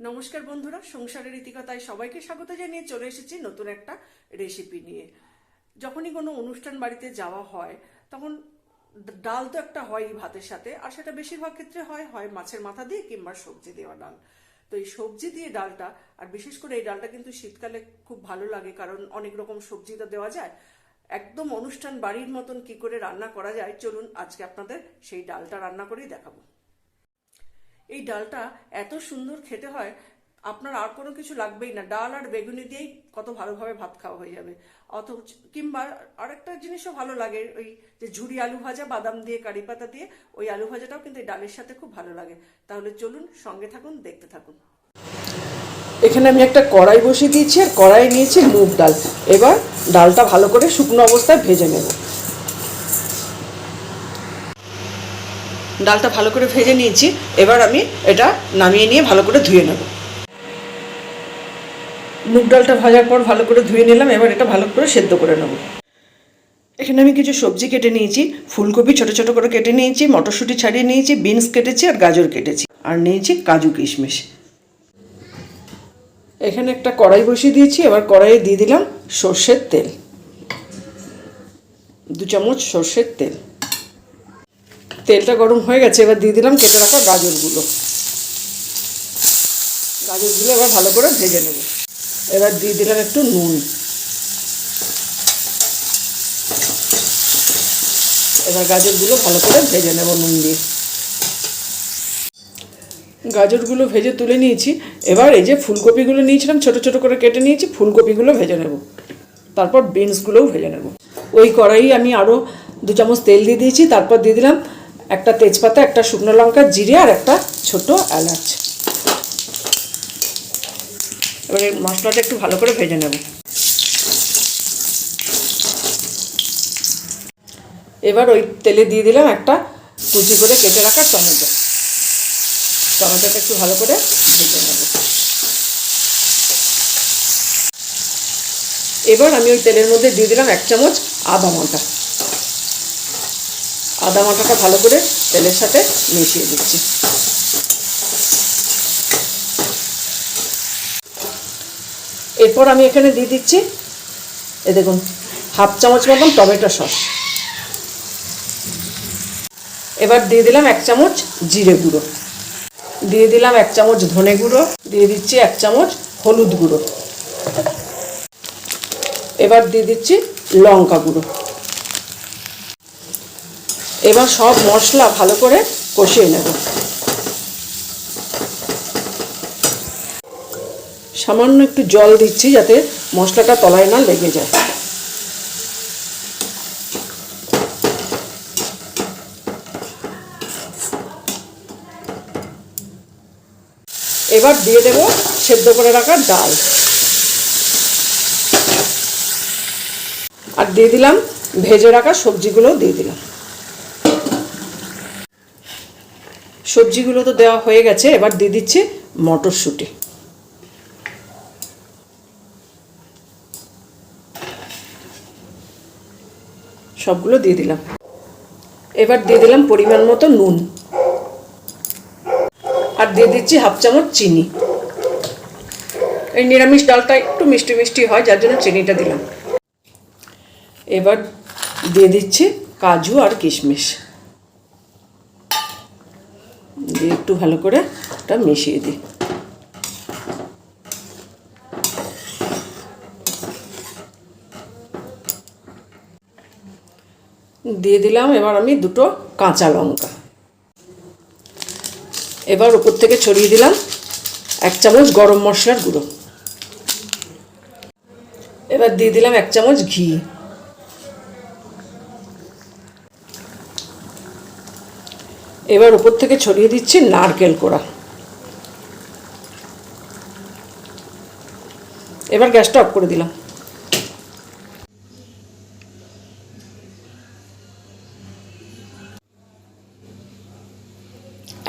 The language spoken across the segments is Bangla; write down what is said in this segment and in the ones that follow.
নমস্কার বন্ধুরা, সংসারের ইতিকতায় সবাইকে স্বাগত জানিয়ে চলে এসেছি নতুন একটা রেসিপি নিয়ে। যখনই কোনো অনুষ্ঠান বাড়িতে যাওয়া হয়, তখন ডাল তো একটা হয়ই ভাতের সাথে, আর সেটা বেশিরভাগ ক্ষেত্রে হয় হয় মাছের মাথা দিয়ে কিংবা সবজি দেওয়া ডাল। তো এই সবজি দিয়ে ডালটা, আর বিশেষ করে এই ডালটা কিন্তু শীতকালে খুব ভালো লাগে, কারণ অনেক রকম সবজি তো দেওয়া যায়। একদম অনুষ্ঠান বাড়ির মতন কি করে রান্না করা যায়, চলুন আজকে আপনাদের সেই ডালটা রান্না করেই দেখাবো। এই ডালটা এত সুন্দর খেতে হয়, আপনার আর কোনো কিছু লাগবেই না। ডাল আর বেগুনি দিয়েই কত ভালোভাবে ভাত খাওয়া হয়ে যাবে। অত কিংবা আরেকটা জিনিসও ভালো লাগে, ওই যে ঝুড়ি আলু ভাজা, বাদাম দিয়ে কারি পাতা দিয়ে, ওই আলু ভাজাটাও কিন্তু এই ডালের সাথে খুব ভালো লাগে। তাহলে চলুন সঙ্গে থাকুন, দেখতে থাকুন। এখানে আমি একটা কড়াই বসিয়ে দিয়েছি, আর কড়াই নিয়েছি মুগ ডাল। এবার ডালটা ভালো করে শুকনো অবস্থায় ভেজে নেব। ডালটা ভালো করে ভেজে নিয়েছি। এবার আমি এটা নামিয়ে নিয়ে ভালো করে ধুয়ে নেব। মুগ ডালটা ভাজার পর ভালো করে ধুয়ে নিলাম, এবার এটা ভালো করে সেদ্ধ করে নেব। এখানে আমি কিছু সবজি কেটে নিয়েছি, ফুলকপি ছোট ছোট করে কেটে নিয়েছি, মটরশুঁটি ছাড়িয়ে নিয়েছি, বিনস কেটেছি আর গাজর কেটেছি। আর নিয়েছি কাজু কিশমিশ। এখানে একটা কড়াই বসিয়ে দিয়েছি, এবার কড়াইয়ে দিয়ে দিলাম সর্ষের তেল। দু চামচ সর্ষের তেল। তেলটা গরম হয়ে গেছে, এবার দিয়ে দিলাম কেটে রাখা গাজরগুলো। গাজরগুলো এবার ভালো করে ভেজে নেব। এবার দিয়ে দিলাম একটু নুন। এবার গাজরগুলো ভালো করে ভেজে নেব নুন দিয়ে। গাজরগুলো ভেজে তুলে নিয়েছি। এবার এই যে ফুলকপিগুলো নিয়েছিলাম, ছোট ছোট করে কেটে নিয়েছি, ফুলকপিগুলো ভেজে নেব। তারপর বিনসগুলোও ভেজে নেব। ওই কড়াই আমি আরও দু চামচ তেল দিয়ে দিয়েছি, তারপর দিয়ে দিলাম একটা তেজপাতা, একটা শুকনো লঙ্কা, জিরে আর একটা ছোট এলাচ। এবারে মশলাটা একটু ভালো করে ভেজে নেব। এবার ওই তেলে দিয়ে দিলাম একটা কুচি করে কেটে রাখা টমেটো। টমেটোটা একটু ভালো করে ভেজে নেব। এবার আমি ওই তেলের মধ্যে দিয়ে দিলাম এক চামচ আদা মাটা আদা মাটাটা ভালো করে তেলের সাথে মিশিয়ে দিচ্ছি। এরপর আমি এখানে দিয়ে দিচ্ছি, এ দেখুন, হাফ চামচ মতন টমেটো সস। এবার দিয়ে দিলাম এক চামচ জিরে গুঁড়ো। দিয়ে দিলাম এক চামচ ধনে গুঁড়ো, দিয়ে দিচ্ছি এক চামচ হলুদ গুঁড়ো। এবার দিয়ে দিচ্ছি লঙ্কা গুঁড়ো। এবার সব মশলা ভালো করে কষিয়ে নেব। সামান্য একটু জল দিচ্ছি যাতে মশলাটা তলায় না লেগে যায়। এবার দিয়ে দেব সেদ্ধ করে রাখা ডাল। আর দিয়ে দিলাম ভেজে রাখা সবজিগুলোও দিয়ে দিলাম। সবজিগুলো তো দেওয়া হয়ে গেছে, এবার দিয়ে দিচ্ছি মটরশুঁটি। সবগুলো দিয়ে দিলাম। এবার দিয়ে দিলাম পরিমাণ মতো নুন। আর দিয়ে দিচ্ছি হাফ চামচ চিনি। এই নিরামিষ ডালটা একটু মিষ্টি মিষ্টি হয়, যার জন্য চিনিটা দিলাম। এবার দিয়ে দিচ্ছি কাজু আর কিশমিশ। দিয়ে একটু ভালো করে এটা মিশিয়ে দিই। দিয়ে দিলাম এবার আমি দুটো কাঁচা লঙ্কা। এবার উপর থেকে ছড়িয়ে দিলাম এক চামচ গরম মশলার গুঁড়ো। এবার দিয়ে দিলাম এক চামচ ঘি। এবার উপর থেকে ছড়িয়ে দিচ্ছি নারকেল কোড়া। এবার গ্যাসটা অফ করে দিলাম।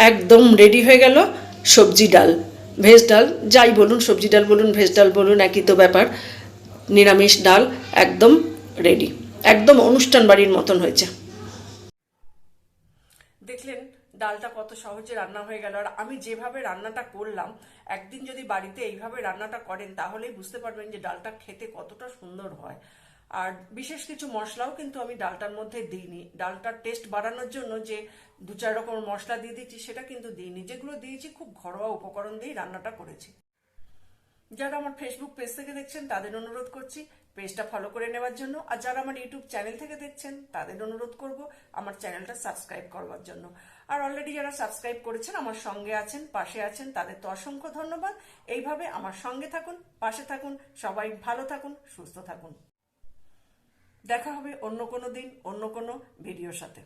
একদম রেডি হয়ে গেল সবজি ডাল। ভেজ ডাল, যাই বলুন, সবজি ডাল বলুন, ভেজ ডাল বলুন, একই তো ব্যাপার। নিরামিষ ডাল একদম রেডি একদম অনুষ্ঠান বাড়ির মতন হয়েছে। দেখলেন ডালটা কত সহজে রান্না হয়ে গেল। আর আমি যেভাবে রান্নাটা করলাম, একদিন যদি বাড়িতে এইভাবে রান্নাটা করেন, তাহলেই বুঝতে পারবেন যে ডালটা খেতে কতটা সুন্দর হয়। আর বিশেষ কিছু মশলাও কিন্তু আমি ডালটার মধ্যে দিইনি। ডালটার টেস্ট বাড়ানোর জন্য যে দু চার রকম মশলা দিয়ে দিচ্ছি সেটা কিন্তু দিইনি। যেগুলো দিয়েছি, খুব ঘরোয়া উপকরণ দিয়েই রান্নাটা করেছি। যারা আমার ফেসবুক পেজ থেকে দেখছেন, তাদের অনুরোধ করছি পেজটা ফলো করে নেওয়ার জন্য। আর যারা আমার ইউটিউব চ্যানেল থেকে দেখছেন, তাদের অনুরোধ করব আমার চ্যানেলটা সাবস্ক্রাইব করবার জন্য। আর অলরেডি যারা সাবস্ক্রাইব করেছেন, আমার সঙ্গে আছেন, পাশে আছেন, তাদের তো অসংখ্য ধন্যবাদ। এইভাবে আমার সঙ্গে থাকুন, পাশে থাকুন, সবাই ভালো থাকুন, সুস্থ থাকুন। দেখা হবে অন্য কোনো দিন, অন্য কোনো ভিডিওর সাথে।